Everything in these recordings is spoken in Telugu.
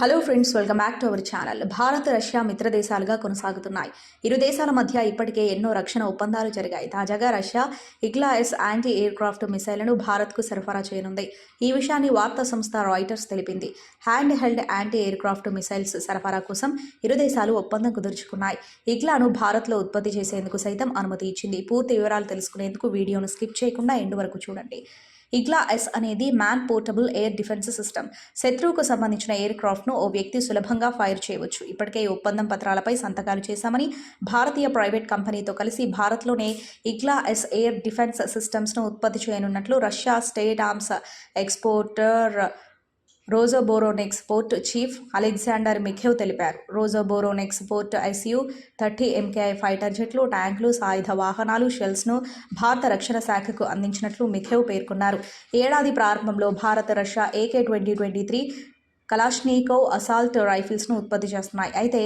Hello friends welcome back to our channel Bharat Russia మిత్ర దేశాలుగా కొనసాగుతున్నాయి. ఇరు దేశాల మధ్య ఇప్పటికే ఎన్నో రక్షణ ఒప్పందాలు జరిగాయి. తాజాగా Russia Igla S anti aircraft మిసైళ్ళను భారత్కు సరఫరా చేయనుంది. ఈ విషయాన్ని వార్తా సంస్థ రాయిటర్స్ తెలిపింది. Hand held anti air craft missiles సరఫరా కోసం ఇరు దేశాలు ఒప్పందం కుదుర్చుకున్నాయి. ఇగ్లాను భారత్లో ఉత్పత్తి చేసేందుకు సైతం అనుమతి ఇచ్చింది. పూర్తి వివరాలు తెలుసుకునేందుకు వీడియోను స్కిప్ చేయకుండా ఎండు వరకు చూడండి. ఇగ్లా ఎస్ అనేది man portable air defence system. శత్రువుకు సంబంధించిన ఎయిర్ క్రాఫ్ట్ను ఓ వ్యక్తి సులభంగా ఫైర్ చేయవచ్చు. ఇప్పటికే ఈ ఒప్పందం పత్రాలపై సంతకాలు చేశామని భారతీయ ప్రైవేట్ కంపెనీతో కలిసి భారత్లోనే ఇగ్లా ఎస్ ఎయిర్ డిఫెన్స్ సిస్టమ్స్ను ఉత్పత్తి చేయనున్నట్లు Russia state arms exporter Rosoboronexport chief Alexander Mikheyev తెలిపారు. Rosoboronexport ICU thirty MKI fighter జెట్లు ట్యాంకులు సాయుధ వాహనాలు షెల్స్ను భారత రక్షణ శాఖకు అందించినట్లు మిఖేవ్ పేర్కొన్నారు. ఏడాది ప్రారంభంలో భారత Russia AK twenty twenty three Kalashnikov assault రైఫిల్స్ను ఉత్పత్తి చేస్తున్నాయి. అయితే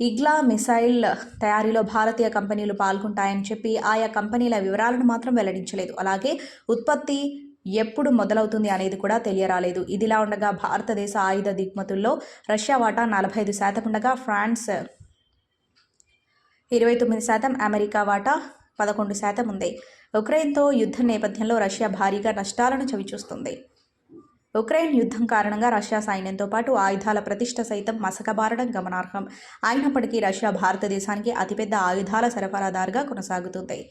ఇగ్లా మిసైల్ తయారీలో భారతీయ కంపెనీలు పాల్గొంటాయని చెప్పి ఆయా కంపెనీల వివరాలను మాత్రం వెల్లడించలేదు. అలాగే ఉత్పత్తి ఎప్పుడు మొదలవుతుంది అనేది కూడా తెలియరాలేదు. ఇదిలా ఉండగా భారతదేశ ఆయుధ దిగుమతుల్లో రష్యా వాటా నలభై ఐదు శాతం ఉండగా ఫ్రాన్స్ ఇరవై తొమ్మిది శాతం అమెరికా వాటా పదకొండు శాతం ఉంది. ఉక్రెయిన్తో యుద్ధం నేపథ్యంలో రష్యా భారీగా నష్టాలను చవిచూస్తుంది. ఉక్రెయిన్ యుద్ధం కారణంగా రష్యా సైన్యంతో పాటు ఆయుధాల ప్రతిష్ట సైతం మసకబారడం గమనార్హం. అయినప్పటికీ రష్యా భారతదేశానికి అతిపెద్ద ఆయుధాల సరఫరాదారుగా కొనసాగుతుంది.